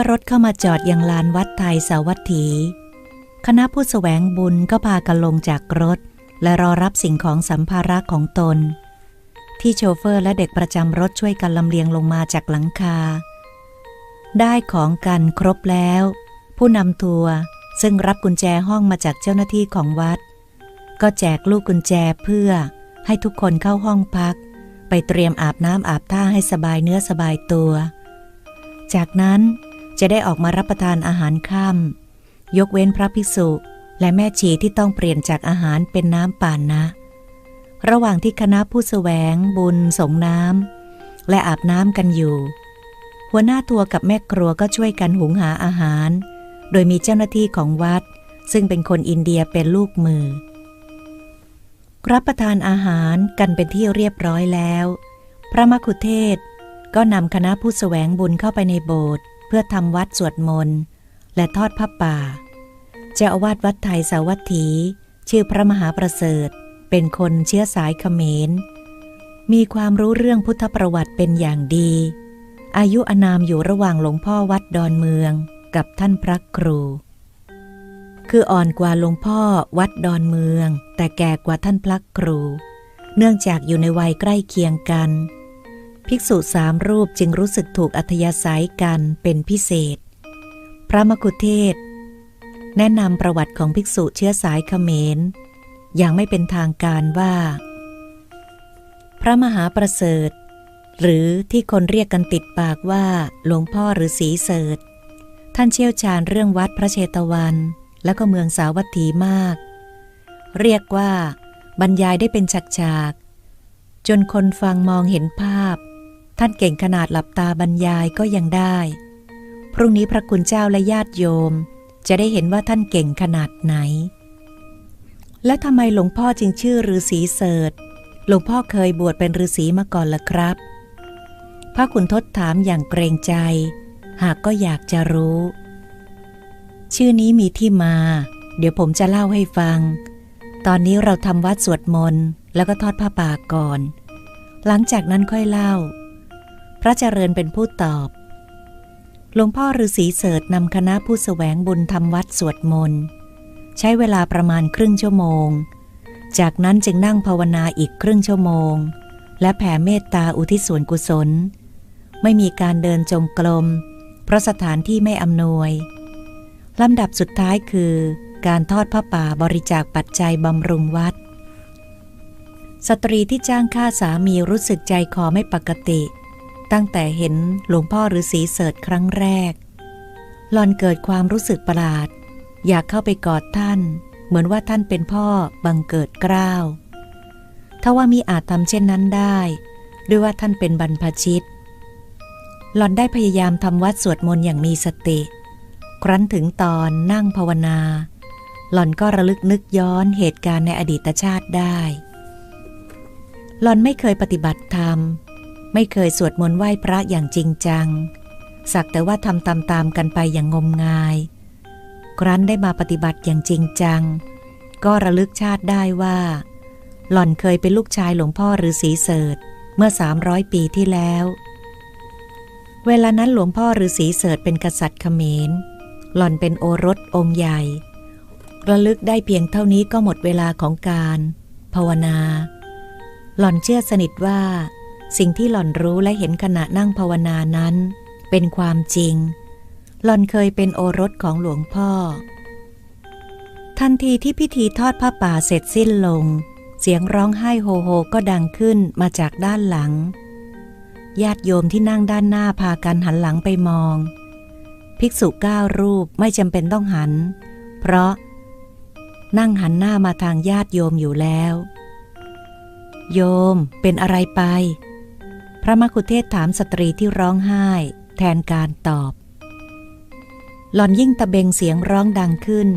่อรถเข้ามาจอดยังลานวัดไทยสาวัตถี คณะผู้สแสวงบุญก็พากันลงจากรถ และรอรับสิ่งของสัมภาระของตน ที่โชเฟอร์และเด็กประจำรถช่วยกันลำเลียงลงมาจากหลังคา ได้ของกันครบแล้ว ผู้นำทัวร์ซึ่งรับกุญแจห้องมาจากเจ้าหน้าที่ของวัด ก็แจกลูกกุญแจเพื่อให้ทุกคนเข้าห้องพัก ไปเตรียมอาบน้ำอาบท่าให้สบายเนื้อสบายตัว จากนั้น จะได้ออกมารับประทานอาหารค่ำยกเว้นพระภิกษุ และแม่ชีที่ต้องเปลี่ยนจากอาหารเป็นน้ำป่านนะ ระหว่างที่คณะผู้สแสวง บุญสงน้ำและอาบน้ำกันอยู่ หัวหน้าทัวร์กับแม่ครัวก็ช่วยกันหุงหาอาหาร โดยมีเจ้าหน้าที่ของวัด ซึ่งเป็นคนอินเดียเป็นลูกมือ รับประทานอาหารกันเป็นที่เรียบร้อยแล้ว พระมคุเทศก็นำคณะผู้สแสวงบุญเข้าไปในโบสถ์ เพื่อทำวัดสวดมนต์ และทอดผ้าป่า เจ้าอาวาสวัดไทยสาวัตถี ชื่อพระมหาประเสริฐ เป็นคนเชื้อสายเขมร มีความรู้เรื่องพุทธประวัติเป็นอย่างดี อายุอนามอยู่ระหว่างหลวงพ่อวัดดอนเมืองกับท่านพระครู คืออ่อนกว่าหลวงพ่อวัดดอนเมือง แต่แก่กว่าท่านพระครู เนื่องจากอยู่ในวัยใกล้เคียงกัน ภิกษุสามรูปจึงรู้สึกถูกอัธยาศัยกันเป็นพิเศษ พระมกุเทศ แนะนำประวัติของภิกษุเชื้อสายเขมร อย่างไม่เป็นทางการว่า พระมหาประเสริฐ หรือที่คนเรียกกันติดปากว่าหลวงพ่อหรือสีเสริฐท่านเชี่ยวชาญเรื่องวัดพระเชตวัน และก็เมืองสาวัตถีมาก เรียกว่า บรรยายได้เป็นฉากๆจนคนฟังมองเห็นภาพ ท่านเก่งขนาดหลับตาบรรยายก็ยังได้ พรุ่งนี้พระคุณเจ้าและญาติโยม จะได้เห็นว่าท่านเก่งขนาดไหน และทำไมหลวงพ่อจึงชื่อฤาษีเสดหลวงพ่อเคยบวชเป็นฤาษีมาก่อนละครับ พระคุณทศถามอย่างเกรงใจ หากก็อยากจะรู้ ชื่อนี้มีที่มา เดี๋ยวผมจะเล่าให้ฟัง ตอนนี้เราทำวัดสวดมนต์แล้วก็ทอดผ้าป่าก่อน หลังจากนั้นค่อยเล่า พระเจริญเป็นผู้ตอบ หลวงพ่อฤาษีเสดนำคณะผู้สแสวงบุญทำวัดสวดมนต์ใช้เวลาประมาณครึ่งชั่วโมง จากนั้นจึงนั่งภาวนาอีกครึ่งชั่วโมง และแผ่เมตตาอุทิศส่วนกุศล ไม่มีการเดินจงกรมเพราะสถานที่ไม่อำนวยลำดับสุดท้ายคือการทอดผ้าป่าบริจาคปัจจัยบำรุงวัด สตรีที่จ้างฆ่าสามีรู้สึกใจคอไม่ปกติ ตั้งแต่เห็นหลวงพ่อฤาษีเสดครั้งแรก หลอนเกิดความรู้สึกประหลาด อยากเข้าไปกอดท่าน เหมือนว่าท่านเป็นพ่อบังเกิดเกล้าวถ้าว่ามีอาจทำเช่นนั้นได้ ด้วยว่าท่านเป็นบรรพชิต หลอนได้พยายามทำวัดสวดมนต์อย่างมีสติ ครั้นถึงตอนนั่งภาวนา หลอนก็ระลึกนึกย้อนเหตุการณ์ในอดีตชาติได้ หลอนไม่เคยปฏิบัติธรรม ไม่เคยสวดมนต์ไหว้พระอย่างจริงจัง สักแต่ว่าทำตามๆกันไปอย่างงมงาย ครั้นได้มาปฏิบัติอย่างจริงจัง ก็ระลึกชาติได้ว่า หล่อนเคยเป็นลูกชายหลวงพ่อฤาษีเสดเมื่อ 300 ปีที่แล้ว เวลานั้นหลวงพ่อฤาษีเสดเป็นกษัตริย์เขมร หล่อนเป็นโอรสองค์ใหญ่ ระลึกได้เพียงเท่านี้ก็หมดเวลาของการ ภาวนา หล่อนเชื่อสนิทว่า สิ่งที่หล่อนรู้และเห็นขณะนั่งภาวนานั้น เป็นความจริง หล่อนเคยเป็นโอรสของหลวงพ่อ ทันทีที่พิธีทอดผ้าป่าเสร็จสิ้นลง เสียงร้องไห้โฮโฮก็ดังขึ้นมาจากด้านหลัง ญาติโยมที่นั่งด้านหน้าพากันหันหลังไปมอง ภิกษุเก้ารูปไม่จำเป็นต้องหัน เพราะ นั่งหันหน้ามาทางญาติโยมอยู่แล้วโยมเป็นอะไรไป พระมคุเทศถามสตรีที่ร้องไห้ แทนการตอบ หล่อนยิ่งตะเบงเสียงร้องดังขึ้น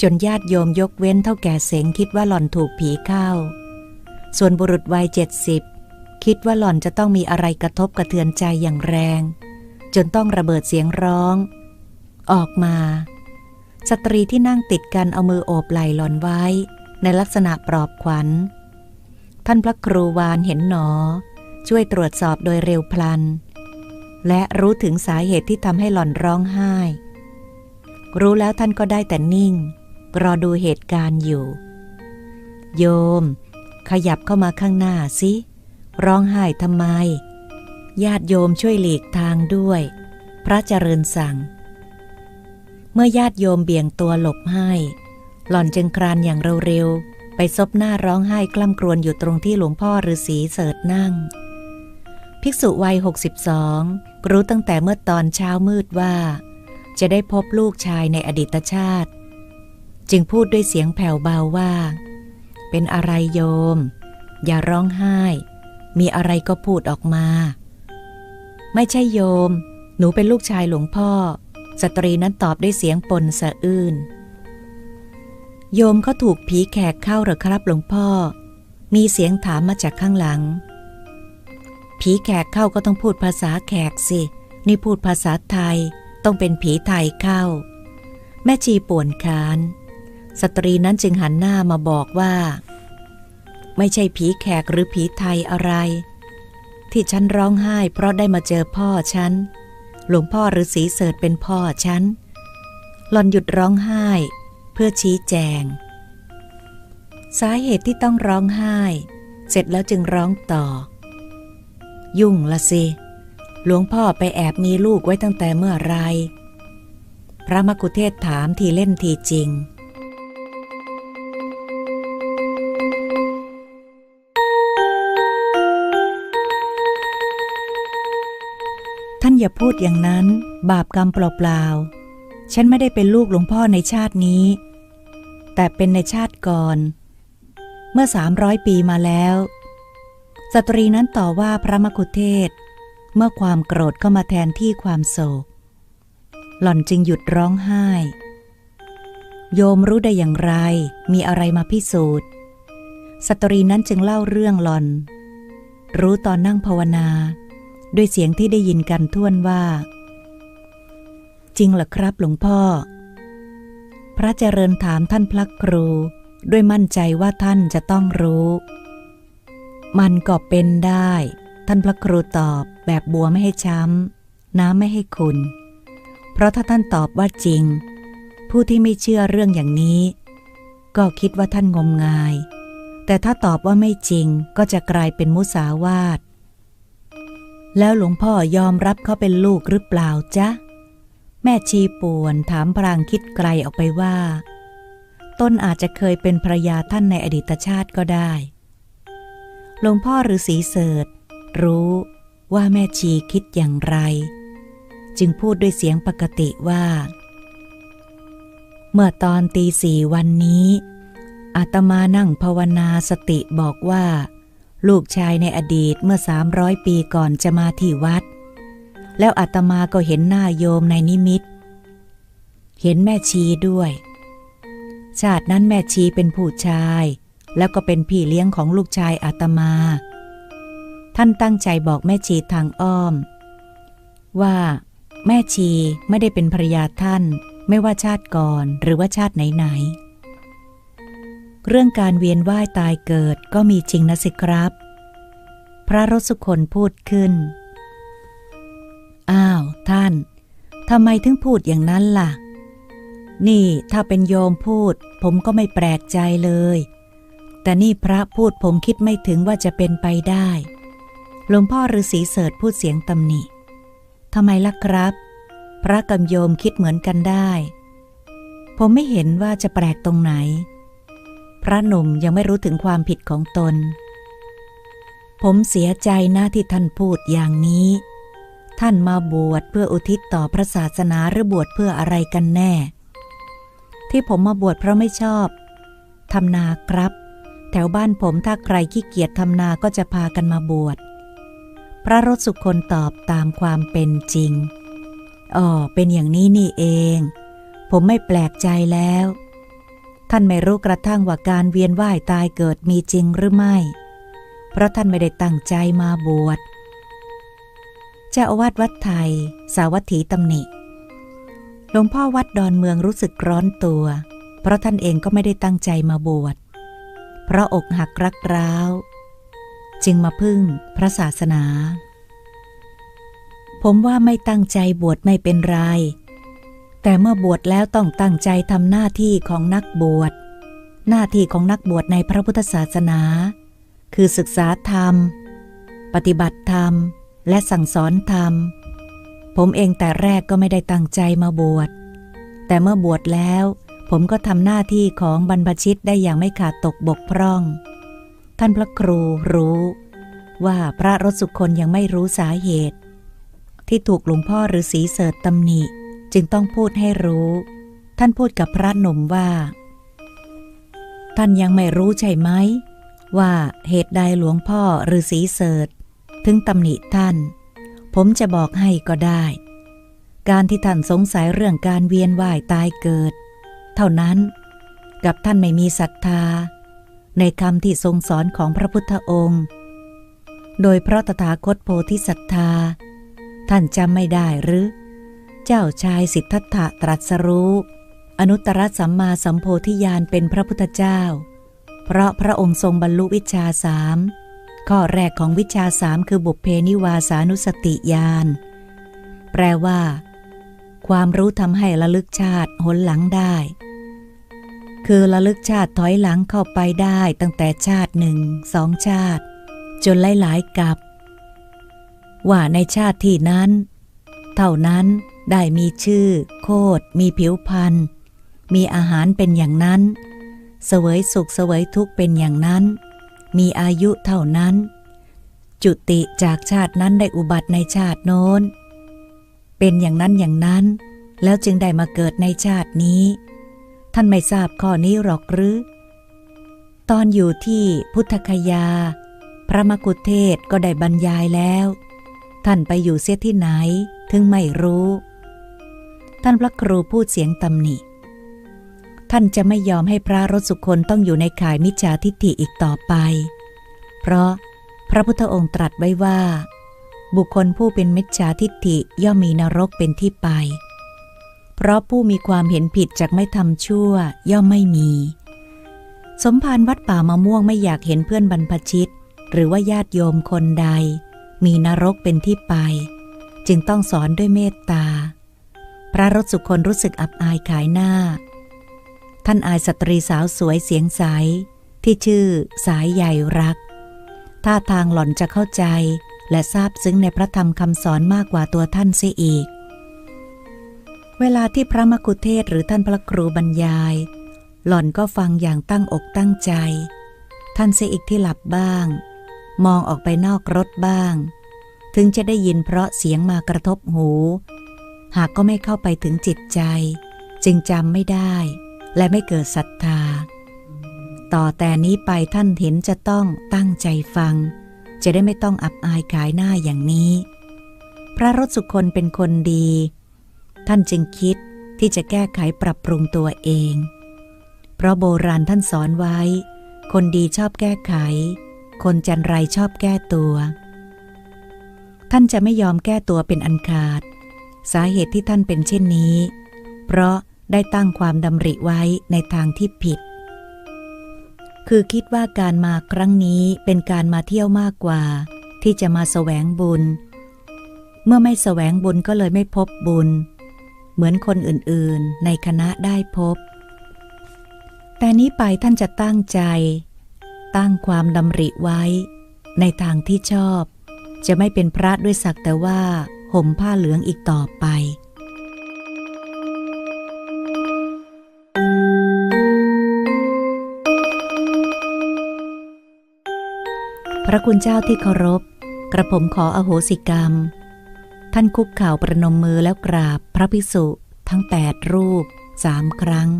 จนญาติโยมยกเว้นเท่าแก่เสงคิดว่าหล่อนถูกผีเข้า ส่วนบุรุษวัยเจ็ดสิบคิดว่าหล่อนจะต้องมีอะไรกระทบกระเทือนใจอย่างแรง จนต้องระเบิดเสียงร้อง ออกมา สตรีที่นั่งติดกันเอามือโอบไหล่หล่อนไว้ ในลักษณะปลอบขวัญ ท่านพระครูวานเห็นหนอ ช่วยตรวจสอบโดยเร็วพลัน และรู้ถึงสาเหตุที่ทำให้หล่อนร้องไห้ รู้แล้วท่านก็ได้แต่นิ่ง รอดูเหตุการณ์อยู่ โยม ขยับเข้ามาข้างหน้าสิ ร้องไห้ทำไม ญาติโยมช่วยหลีกทางด้วย พระเจริญสั่ง เมื่อญาติโยมเบี่ยงตัวหลบให้ หล่อนจึงครานอย่างเร็วๆไปซบหน้าร้องไห้กล้ำกรวนอยู่ตรงที่หลวงพ่อฤาษีเสดนั่ง ภิกษุวัย 62 รู้ตั้งแต่เมื่อตอนเช้ามืดว่า จะได้พบลูกชายในอดีตชาติ จึงพูดด้วยเสียงแผ่วเบาว่า เป็นอะไรโยม อย่าร้องไห้ มีอะไรก็พูดออกมา ไม่ใช่โยม หนูเป็นลูกชายหลวงพ่อ สตรีนั้นตอบด้วยเสียงปนสะอื้นโยมเขาถูกผีแขกเข้าหรือครับหลวงพ่อ มีเสียงถามมาจากข้างหลัง ผีแขกเข้าก็ต้องพูดภาษาแขกสิ นี่พูดภาษาไทย ต้องเป็นผีไทยเข้า แม่ชีป่วนคาน สตรีนั้นจึงหันหน้ามาบอกว่า ไม่ใช่ผีแขกหรือผีไทยอะไร ที่ฉันร้องไห้เพราะได้มาเจอพ่อฉัน หลวงพ่อฤาษีเสดเป็นพ่อฉัน หลอนหยุดร้องไห้ เพื่อชี้แจง สาเหตุที่ต้องร้องไห้ เสร็จแล้วจึงร้องต่อ ยุ่งละสิ หลวงพ่อไปแอบมีลูกไว้ตั้งแต่เมื่อไร พระมกุเทศถามทีเล่นทีจริง ท่านอย่าพูดอย่างนั้น บาปกรรมเปล่าๆ ฉันไม่ได้เป็นลูกหลวงพ่อในชาตินี้ แต่เป็นในชาติก่อน เมื่อสามร้อยปีมาแล้ว สตรีนั้นต่อว่าพระมกุเทศ เมื่อความโกรธเข้ามาแทนที่ความโศก หล่อนจึงหยุดร้องไห้ โยมรู้ได้อย่างไร มีอะไรมาพิสูจน์ สตรีนั้นจึงเล่าเรื่องหล่อน รู้ตอนนั่งภาวนา ด้วยเสียงที่ได้ยินกันท่วนว่า จริงหรอครับหลวงพ่อ พระเจริญถามท่านพระครูด้วยมั่นใจว่าท่านจะต้องรู้ มันก็เป็นได้ ท่านพระครูตอบแบบบัวไม่ให้ช้ำ น้ำไม่ให้คุณ เพราะถ้าท่านตอบว่าจริง ผู้ที่ไม่เชื่อเรื่องอย่างนี้ ก็คิดว่าท่านงมงาย แต่ถ้าตอบว่าไม่จริงก็จะกลายเป็นมุสาวาท แล้วหลวงพ่อยอมรับเขาเป็นลูกหรือเปล่าจ๊ะ แม่ชีป่วนถามพรางคิดไกลออกไปว่า ต้นอาจจะเคยเป็นภรรยาท่านในอดีตชาติก็ได้ หลวงพ่อฤาษีเสดรู้ว่าแม่ชีคิดอย่างไร จึงพูดด้วยเสียงปกติว่า เมื่อตอนตีสี่วันนี้ อาตมานั่งภาวนาสติบอกว่า ลูกชายในอดีตเมื่อสามร้อยปีก่อนจะมาที่วัด แล้วอาตมาก็เห็นหน้าโยมในนิมิต เห็นแม่ชีด้วย ชาตินั้นแม่ชีเป็นผู้ชาย แล้วก็เป็นพี่เลี้ยงของลูกชายอาตมา ท่านตั้งใจบอกแม่ชีทางอ้อม ว่า แม่ชีไม่ได้เป็นภรยาท่าน ไม่ว่าชาติก่อนหรือว่าชาติไหนๆเรื่องการเวียนว่ายตายเกิดก็มีจริงนะสิครับ พระรสสุคนพูดขึ้น อ้าว ท่านทำไมถึงพูดอย่างนั้นล่ะ นี่ถ้าเป็นโยมพูด ผมก็ไม่แปลกใจเลย แต่นี่พระพูดผมคิดไม่ถึงว่าจะเป็นไปได้ หลวงพ่อฤาษีเสดพูดเสียงตำหนิทำไมล่ะครับ พระกับโยมคิดเหมือนกันได้ ผมไม่เห็นว่าจะแปลกตรงไหน พระหนุ่มยังไม่รู้ถึงความผิดของตน ผมเสียใจนะที่ท่านพูดอย่างนี้ ท่านมาบวชเพื่ออุทิศต่อพระศาสนาหรือบวชเพื่ออะไรกันแน่ ที่ผมมาบวชเพราะไม่ชอบทำนาครับ แถวบ้านผมถ้าใครขี้เกียจทำนาก็จะพากันมาบวช พระรสสุคนตอบตามความเป็นจริง อ๋อ เป็นอย่างนี้นี่เอง ผมไม่แปลกใจแล้ว ท่านไม่รู้กระทั่งว่าการเวียนว่ายตายเกิดมีจริงหรือไม่ เพราะท่านไม่ได้ตั้งใจมาบวช เจ้าอาวาสวัดไทย สาวัตถีตำหนิ หลวงพ่อวัดดอนเมืองรู้สึกร้อนตัว เพราะท่านเองก็ไม่ได้ตั้งใจมาบวช เพราะอกหักรักร้าว จึงมาพึ่งพระศาสนา ผมว่าไม่ตั้งใจบวชไม่เป็นไร แต่เมื่อบวชแล้วต้องตั้งใจทำหน้าที่ของนักบวช หน้าที่ของนักบวชในพระพุทธศาสนา คือศึกษาธรรม ปฏิบัติธรรม และสั่งสอนธรรม ผมเองแต่แรกก็ไม่ได้ตั้งใจมาบวช แต่เมื่อบวชแล้ว ผมก็ทำหน้าที่ของบรรพชิตได้อย่างไม่ขาดตกบกพร่อง ท่านพระครูรู้ ว่าพระรสสุคนยังไม่รู้สาเหตุ ที่ถูกหลวงพ่อหรือสีเสดตำหนิจึงต้องพูดให้รู้ ท่านพูดกับพระหนุ่มว่า ท่านยังไม่รู้ใช่ไหม ว่าเหตุใดหลวงพ่อหรือสีเสดถึงตำหนิท่าน ผมจะบอกให้ก็ได้ การที่ท่านสงสัยเรื่องการเวียนว่ายตายเกิด เท่านั้น กับท่านไม่มีศรัทธา ในคำที่ทรงสอนของพระพุทธองค์ โดยเพราะตถาคตโพธิศรัทธา ท่านจำไม่ได้หรือ เจ้าชายสิทธัตถะตรัสรู้ อนุตตรสัมมาสัมโพธิญาณเป็นพระพุทธเจ้า เพราะพระองค์ทรงบรรลุวิชาสามข้อแรกของวิชาสามคือบุพเพนิวาสานุสติญาณแปลว่า ความรู้ทำให้ระลึกชาติหนหลังได้ คือระลึกชาติถอยหลังเข้าไปได้ตั้งแต่ชาติหนึ่งสองชาติ จนหลายๆกับ ว่าในชาติที่นั้น เท่านั้นได้มีชื่อ โคดมีผิวพันธ์มีอาหารเป็นอย่างนั้น เสวยสุขเสวยทุกข์เป็นอย่างนั้น มีอายุเท่านั้น จุติจากชาตินั้นได้อุบัติในชาติโน้น เป็นอย่างนั้นอย่างนั้น แล้วจึงได้มาเกิดในชาตินี้ ท่านไม่ทราบข้อนี้หรอกหรือ ตอนอยู่ที่พุทธคยา พระมกุเทศก็ได้บรรยายแล้ว ท่านไปอยู่เสียที่ไหนถึงไม่รู้ ท่านพระครูพูดเสียงตำหนิ ท่านจะไม่ยอมให้พระรสุคนต้องอยู่ในข่ายมิจฉาทิฏฐิอีกต่อไป เพราะพระพุทธองค์ตรัสไว้ว่า บุคคลผู้เป็นมิจฉาทิฏฐิย่อมมีนรกเป็นที่ไป เพราะผู้มีความเห็นผิดจากไม่ทำชั่วย่อมไม่มี สมภารวัดป่ามะม่วงไม่อยากเห็นเพื่อนบรรพชิต หรือว่าญาติโยมคนใด มีนรกเป็นที่ไป จึงต้องสอนด้วยเมตตา พระรสสุคนรู้สึกอับอายขายหน้า ท่านอายสตรีสาวสวยเสียงใสที่ชื่อสายใหญ่รัก ท่าทางหล่อนจะเข้าใจและทราบซึ้งในพระธรรมคำสอนมากกว่าตัวท่านเสียอีก เวลาที่พระมกุเทศหรือท่านพระครูบรรยาย หล่อนก็ฟังอย่างตั้งอกตั้งใจ ท่านเสียอีกที่หลับบ้าง มองออกไปนอกรถบ้าง ถึงจะได้ยินเพราะเสียงมากระทบหู หากก็ไม่เข้าไปถึงจิตใจ จึงจำไม่ได้ และไม่เกิดศรัทธา ต่อแต่นี้ไปท่านเห็นจะต้องตั้งใจฟัง จะได้ไม่ต้องอับอายขายหน้าอย่างนี้ พระรสสุคนเป็นคนดี ท่านจึงคิดที่จะแก้ไขปรับปรุงตัวเอง เพราะโบราณท่านสอนไว้ คนดีชอบแก้ไข คนจันไรชอบแก้ตัว ท่านจะไม่ยอมแก้ตัวเป็นอันขาด สาเหตุที่ท่านเป็นเช่นนี้ เพราะได้ตั้งความดำริไว้ในทางที่ผิด คือคิดว่าการมาครั้งนี้เป็นการมาเที่ยวมากกว่า ที่จะมาแสวงบุญ เมื่อไม่แสวงบุญก็เลยไม่พบบุญ เหมือนคนอื่นๆ ในคณะได้พบ แต่นี้ไปท่านจะตั้งใจ ตั้งความดำริไว้ ในทางที่ชอบ จะไม่เป็นพระด้วยสักแต่ว่าห่มผ้าเหลืองอีกต่อไปพระคุณเจ้าที่เคารพ กระผมขออโหสิกรรม ท่านคุกเข่าประนมมือแล้วกราบพระภิกษุทั้งแปดรูปสามครั้ง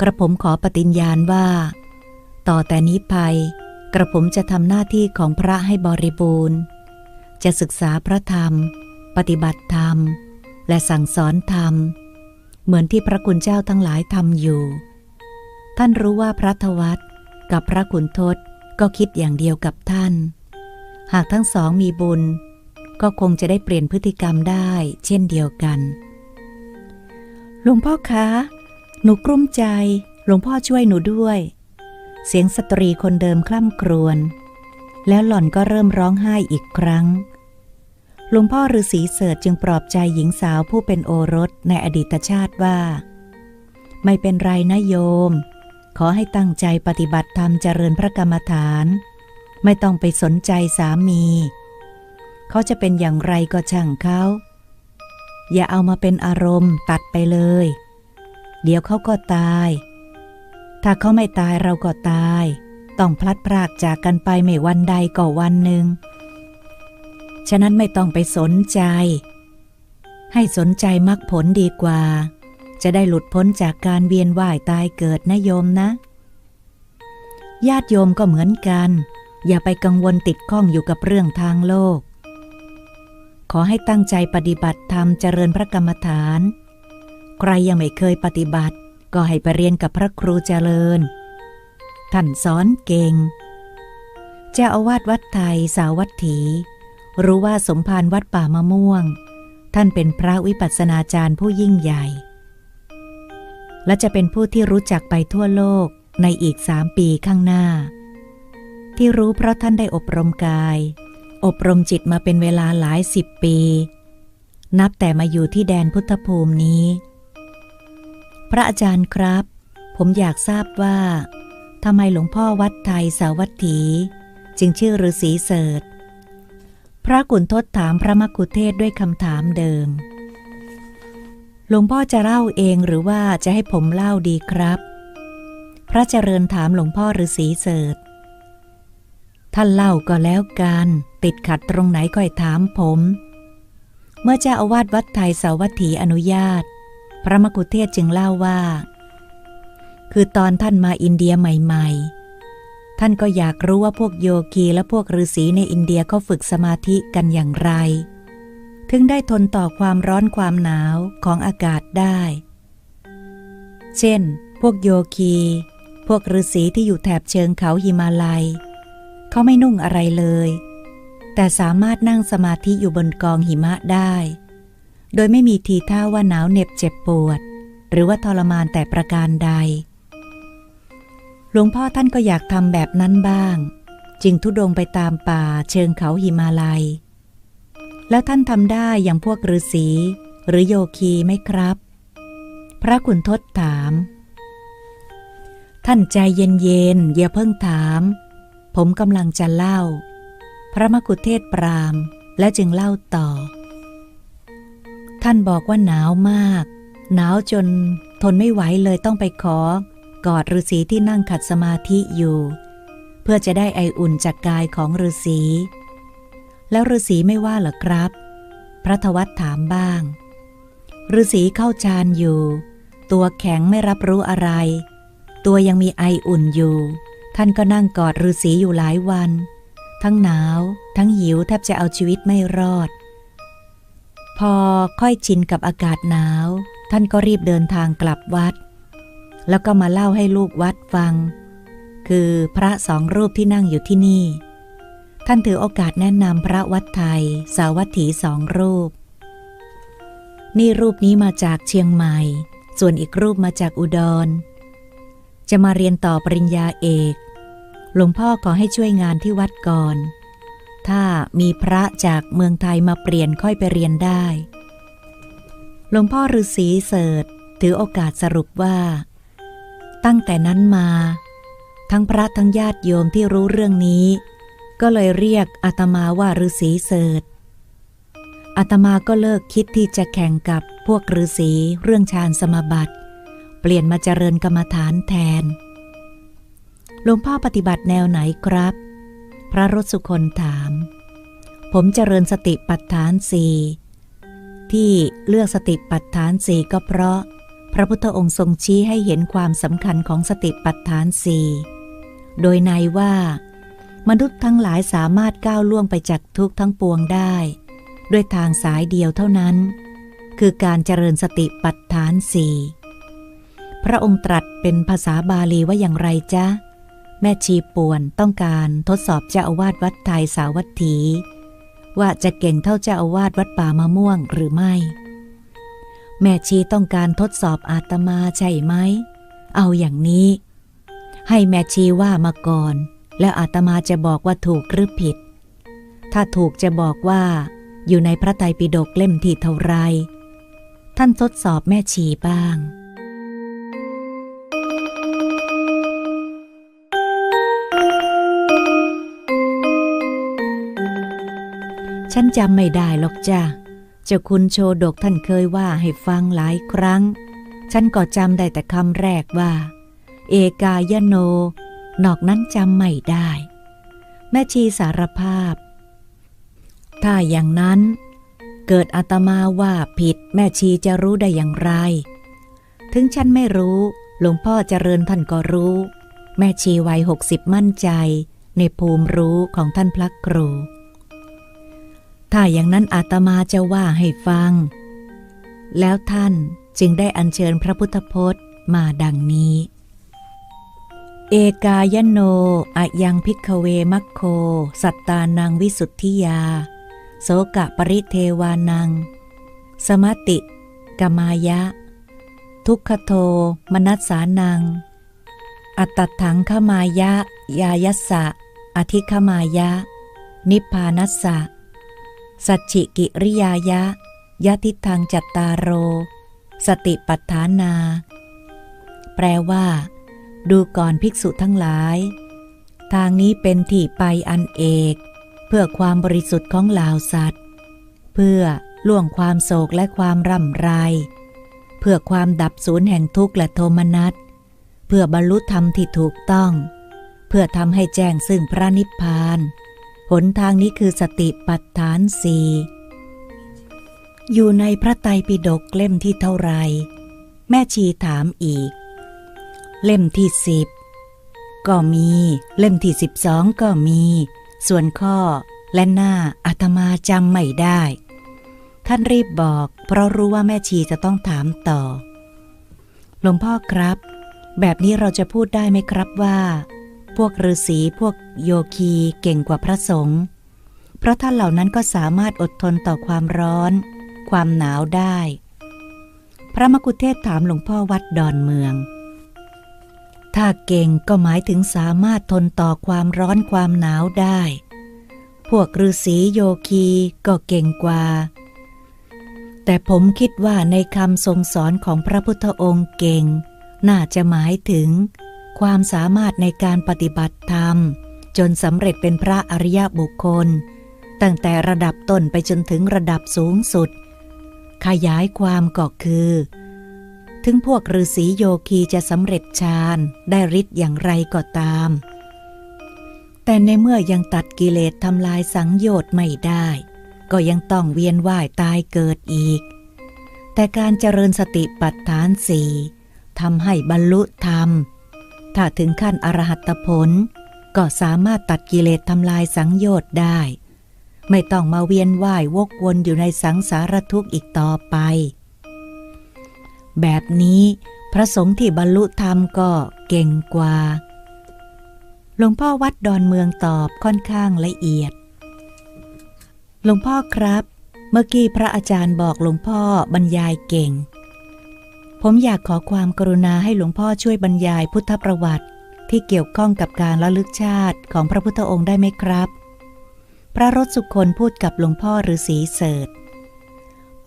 กระผมขอปฏิญญาณว่า ต่อแต่นี้ไป กระผมจะทำหน้าที่ของพระให้บริบูรณ์ จะศึกษาพระธรรม ปฏิบัติธรรม และสั่งสอนธรรม เหมือนที่พระคุณเจ้าทั้งหลายทำอยู่ ท่านรู้ว่าพระทวัตกับพระขุนทศก็คิดอย่างเดียวกับท่าน หากทั้งสองมีบุญ ก็คงจะได้เปลี่ยนพฤติกรรมได้ เช่นเดียวกัน หลวงพ่อคะ หนูกลุ้มใจ หลวงพ่อช่วยหนูด้วย เสียงสตรีคนเดิมคล่ำครวญ แล้วหล่อนก็เริ่มร้องไห้อีกครั้ง หลวงพ่อฤาษีเสิร์ชจึงปลอบใจหญิงสาวผู้เป็นโอรสในอดีตชาติว่า ไม่เป็นไรนะโยม ขอให้ตั้งใจปฏิบัติธรรมเจริญพระกรรมฐาน ไม่ต้องไปสนใจสามี เขาจะเป็นอย่างไรก็ช่างเขาอย่าเอามาเป็นอารมณ์ตัดไปเลย เดี๋ยวเขาก็ตาย ถ้าเขาไม่ตายเราก็ตาย ต้องพลัดพรากจากกันไปไม่วันใดก็วันหนึ่ง ฉะนั้นไม่ต้องไปสนใจ ให้สนใจมรรคผลดีกว่า จะได้หลุดพ้นจากการเวียนว่ายตายเกิดนะโยมนะ ญาติโยมก็เหมือนกัน อย่าไปกังวลติดข้องอยู่กับเรื่องทางโลก ขอให้ตั้งใจปฏิบัติธรรมเจริญพระกรรมฐาน ใครยังไม่เคยปฏิบัติ ก็ให้ไปเรียนกับพระครูเจริญ ท่านสอนเก่ง เจ้าอาวาสวัดไทยสาวัตถี รู้ว่าสมภารวัดป่ามะม่วง ท่านเป็นพระวิปัสสนาจารย์ผู้ยิ่งใหญ่ และจะเป็นผู้ที่รู้จักไปทั่วโลกในอีกสามปีข้างหน้า ที่รู้เพราะท่านได้อบรมกาย อบรมจิตมาเป็นเวลาหลายสิบปี นับแต่มาอยู่ที่แดนพุทธภูมินี้ พระอาจารย์ครับ ผมอยากทราบว่าทำไมหลวงพ่อวัดไทยสาวัตถี จึงชื่อฤาษีเสดพระกุณทศถามพระมกุเทศด้วยคำถามเดิม หลวงพ่อจะเล่าเองหรือว่าจะให้ผมเล่าดีครับ พระเจริญถามหลวงพ่อฤาษีเสด ท่านเล่าก็แล้วกัน ติดขัดตรงไหนค่อยถามผม เมื่อเจ้าอาวาสวัดไทยสาวัตถีอนุญาต พระมกุเทศจึงเล่าว่า คือตอนท่านมาอินเดียใหม่ ๆ ท่านก็อยากรู้ว่าพวกโยคีและพวกฤาษีในอินเดียเขาฝึกสมาธิกันอย่างไร ถึงได้ทนต่อความร้อนความหนาวของอากาศได้ เช่น พวกโยคี พวกฤาษีที่อยู่แถบเชิงเขาหิมาลัย เขาไม่นุ่งอะไรเลย แต่สามารถนั่งสมาธิอยู่บนกองหิมะได้ โดยไม่มีทีท่าว่าหนาวเหน็บเจ็บปวด หรือว่าทรมานแต่ประการใด หลวงพ่อท่านก็อยากทำแบบนั้นบ้าง จึงทุดงไปตามป่าเชิงเขาหิมาลัย แล้วท่านทำได้อย่างพวกฤาษีหรือโยคีไหมครับ พระขุนทศถาม ท่านใจเย็นๆอย่าเพิ่งถาม ผมกำลังจะเล่า พระมกุเทศปรามและจึงเล่าต่อ ท่านบอกว่าหนาวมาก หนาวจนทนไม่ไหวเลยต้องไปขอกอดฤาษีที่นั่งขัดสมาธิอยู่ เพื่อจะได้ไออุ่นจากกายของฤาษีแล้วฤาษีไม่ว่าหรอครับ พระทวัตถามบ้างฤาษีเข้าฌานอยู่ ตัวแข็งไม่รับรู้อะไร ตัวยังมีไออุ่นอยู่ ท่านก็นั่งกอดฤาษีอยู่หลายวัน ทั้งหนาว ทั้งหิวแทบจะเอาชีวิตไม่รอด พอค่อยชินกับอากาศหนาว ท่านก็รีบเดินทางกลับวัด แล้วก็มาเล่าให้ลูกวัดฟัง คือพระสองรูปที่นั่งอยู่ที่นี่ ท่านถือโอกาสแนะนำพระวัดไทย สาวัตถีสองรูป นี่รูปนี้มาจากเชียงใหม่ ส่วนอีกรูปมาจากอุดร จะมาเรียนต่อปริญญาเอก หลวงพ่อขอให้ช่วยงานที่วัดก่อน ถ้ามีพระจากเมืองไทยมาเปลี่ยนค่อยไปเรียนได้ หลวงพ่อฤาษีเสิร์ชถือโอกาสสรุปว่า ตั้งแต่นั้นมา ทั้งพระทั้งญาติโยมที่รู้เรื่องนี้ ก็เลยเรียกอาตมาว่าฤาษีเสิร์ชอาตมาก็เลิกคิดที่จะแข่งกับพวกฤาษีเรื่องฌานสมาบัติ เปลี่ยนมาเจริญกรรมฐานแทน หลวงพ่อปฏิบัติแนวไหนครับ พระรสสุคนถาม ผมเจริญสติปัฏฐานสี่ที่เลือกสติปัฏฐานสี่ก็เพราะ พระพุทธองค์ทรงชี้ให้เห็นความสำคัญของสติปัฏฐานสี่โดยในว่า มนุษย์ทั้งหลายสามารถก้าวล่วงไปจากทุกข์ทั้งปวงได้ ด้วยทางสายเดียวเท่านั้น คือการเจริญสติปัฏฐานสี่ พระองค์ตรัสเป็นภาษาบาลีว่าอย่างไรจ๊ะ แม่ชีป่วนต้องการทดสอบเจ้าอาวาสวัดไทยสาวัตถี ว่าจะเก่งเท่าเจ้าอาวาสวัดป่ามะม่วงหรือไม่ แม่ชีต้องการทดสอบอาตมาใช่ไหม เอาอย่างนี้ ให้แม่ชีว่ามาก่อน แล้วอาตมาจะบอกว่าถูกหรือผิด ถ้าถูกจะบอกว่าอยู่ในพระไตรปิฎกเล่มที่เท่าไร ท่านทดสอบแม่ชีบ้าง ฉันจำไม่ได้หรอกจ้ะเจ้าคุณโชดกท่านเคยว่าให้ฟังหลายครั้ง ฉันก็จำได้แต่คำแรกว่า เอกายโน นอกนั้นจำไม่ได้ แม่ชีสารภาพ ถ้าอย่างนั้นเกิดอาตมาว่าผิดแม่ชีจะรู้ได้อย่างไร ถึงฉันไม่รู้ หลวงพ่อเจริญท่านก็รู้ แม่ชีวัยหกสิบมั่นใจ ในภูมิรู้ของท่านพระครู ถ้าอย่างนั้นอาตมาจะว่าให้ฟัง แล้วท่านจึงได้อัญเชิญพระพุทธพจน์มาดังนี้ เอกายโนอะยังพิกเวมัคโค สัตตานังวิสุทธิยา โสกะปริเทวานัง สมติกมายะ ทุกขโท มนัสสานัง อัตตถังขมายะ ยายัสสะอธิขมายะ นิพพานัสสะ สัจฉิกิริยายะยะทิทังจัตตารโร สติปัฏฐานา แปลว่า ดูก่อนภิกษุทั้งหลาย ทางนี้เป็นที่ไปอันเอก เพื่อความบริสุทธิ์ของเหล่าสัตว์ เพื่อล่วงความโศกและความร่ำไร เพื่อความดับสูญแห่งทุกข์และโทมนัส เพื่อบรรลุธรรมที่ถูกต้อง เพื่อทำให้แจ้งซึ่งพระนิพพาน หนทางนี้คือสติปัฏฐานสี่อยู่ในพระไตรปิฎกเล่มที่เท่าไร แม่ชีถามอีก เล่มที่สิบก็มีเล่มที่สิบสองก็มี ส่วนข้อและหน้าอาตมาจำไม่ได้ ท่านรีบบอก เพราะรู้ว่าแม่ชีจะต้องถามต่อหลวงพ่อครับ แบบนี้เราจะพูดได้ไหมครับว่า วกฤาษีพวกโยคีเก่งกว่าพระสงฆ์เพราะท่านเหล่านั้นก็สามารถอดทนต่อความร้อน ความหนาวได้ พระมกุเทศถามหลวงพ่อวัดดอนเมือง ถ้าเก่งก็หมายถึงสามารถทนต่อความร้อนความหนาวได้ พวกฤาษีโยคีก็เก่งกว่า แต่ผมคิดว่าในคำทรงสอนของพระพุทธองค์เก่ง น่าจะหมายถึง ความสามารถในการปฏิบัติธรรม จนสำเร็จเป็นพระอริยบุคคล ตั้งแต่ระดับต้นไปจนถึงระดับสูงสุด ขยายความก็คือ ถึงพวกฤาษีโยคีจะสำเร็จฌานได้ฤทธิ์อย่างไรก็ตาม แต่ในเมื่อยังตัดกิเลสทำลายสังโยชน์ไม่ได้ ก็ยังต้องเวียนว่ายตายเกิดอีก แต่การเจริญสติปัฏฐานสี่ทำให้บรรลุธรรม ถ้าถึงขั้นอรหัตผล ก็สามารถตัดกิเลสทำลายสังโยชน์ได้ ไม่ต้องมาเวียนว่าย วกวนอยู่ในสังสารทุกข์อีกต่อไป แบบนี้พระสงฆ์ที่บรรลุธรรมก็เก่งกว่า หลวงพ่อวัดดอนเมืองตอบค่อนข้างละเอียด หลวงพ่อครับ เมื่อกี้พระอาจารย์บอกหลวงพ่อบรรยายเก่ง ผมอยากขอความกรุณาให้หลวงพ่อช่วยบรรยายพุทธประวัติ ที่เกี่ยวข้องกับการระลึกชาติของพระพุทธองค์ได้ไหมครับ พระรสสุคนพูดกับหลวงพ่อฤาษีเสด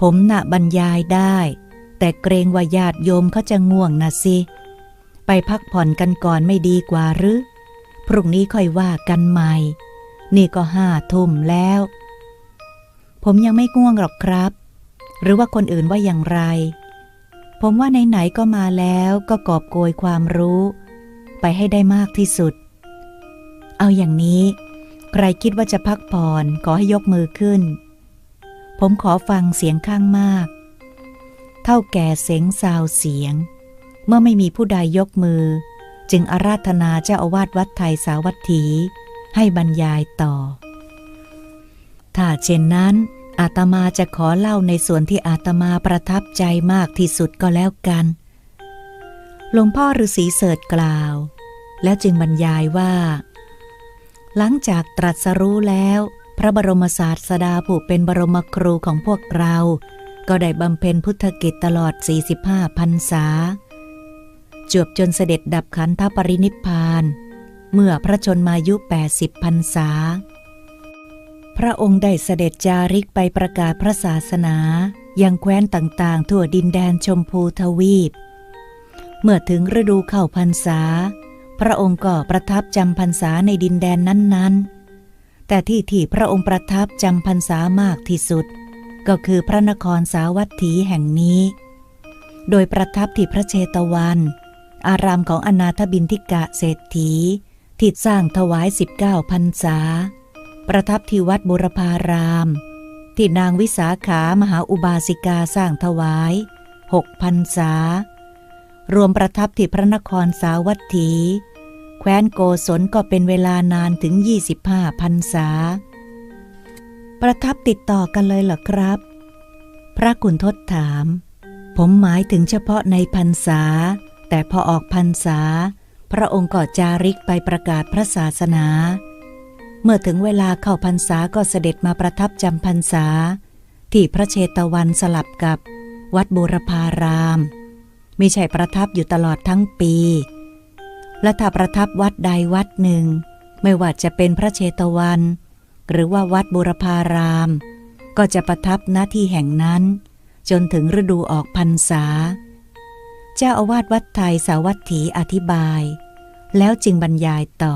ผมน่ะบรรยายได้ แต่เกรงว่าญาติโยมเขาจะง่วงนะสิ ไปพักผ่อนกันก่อนไม่ดีกว่าหรือ พรุ่งนี้ค่อยว่ากันใหม่ นี่ก็ห้าทุ่มแล้ว ผมยังไม่ง่วงหรอกครับ หรือว่าคนอื่นว่าอย่างไร ผมว่าไหนๆก็มาแล้วก็กอบโกยความรู้ ไปให้ได้มากที่สุด เอาอย่างนี้ ใครคิดว่าจะพักผ่อนขอให้ยกมือขึ้น ผมขอฟังเสียงข้างมาก เท่าแก่เสียงซาวเสียง เมื่อไม่มีผู้ใดยกมือ จึงอาราธนาเจ้าอาวาสวัดไทยสาวัตถี ให้บรรยายต่อ ถ้าเช่นนั้น อาตมาจะขอเล่าในส่วนที่อาตมาประทับใจมากที่สุดก็แล้วกัน หลวงพ่อฤาษีเสดกล่าว แล้วจึงบรรยายว่า หลังจากตรัสรู้แล้ว พระบรมศาสดาผู้เป็นบรมครูของพวกเรา ก็ได้บำเพ็ญพุทธกิจตลอด 45พรรษา จวบจนเสด็จดับขันธปรินิพพาน เมื่อพระชนมายุ 80พรรษา พระองค์ได้เสด็จจาริกไปประกาศพระศาสนายังแคว้นต่างๆ ทั่วดินแดนชมพูทวีป เมื่อถึงฤดูเข้าพรรษา พระองค์ก็ประทับจำพรรษาในดินแดนนั้นๆ แต่ที่ที่พระองค์ประทับจำพรรษามากที่สุด ก็คือพระนครสาวัตถีแห่งนี้ โดยประทับที่พระเชตวัน อารามของอนาถบินทิกะเศรษฐีที่สร้างถวาย 19พรรษา ประทับที่วัดบุรพาราม ที่นางวิสาขามหาอุบาสิกาสร้างถวายหกพรรษารวมประทับที่พระนครสาวัตถี แคว้นโกศลก็เป็นเวลานานถึง 25พรรษา ประทับติดต่อกันเลยเหรอครับ พระกุณทศถาม ผมหมายถึงเฉพาะในพรรษา แต่พอออกพรรษา พระองค์ก็จาริกไปประกาศพระศาสนา เมื่อถึงเวลาเข้าพรรษาก็เสด็จมาประทับจำพรรษา ที่พระเชตวันสลับกับวัดบูรพารามมิใช่ประทับอยู่ตลอดทั้งปี และถ้าประทับวัดใดวัดหนึ่ง ไม่ว่าจะเป็นพระเชตวัน หรือว่าวัดบูรพาราม ก็จะประทับหน้าที่แห่งนั้น จนถึงฤดูออกพรรษา เจ้าอาวาสวัดไทยสาวัตถีอธิบาย แล้วจึงบรรยายต่อ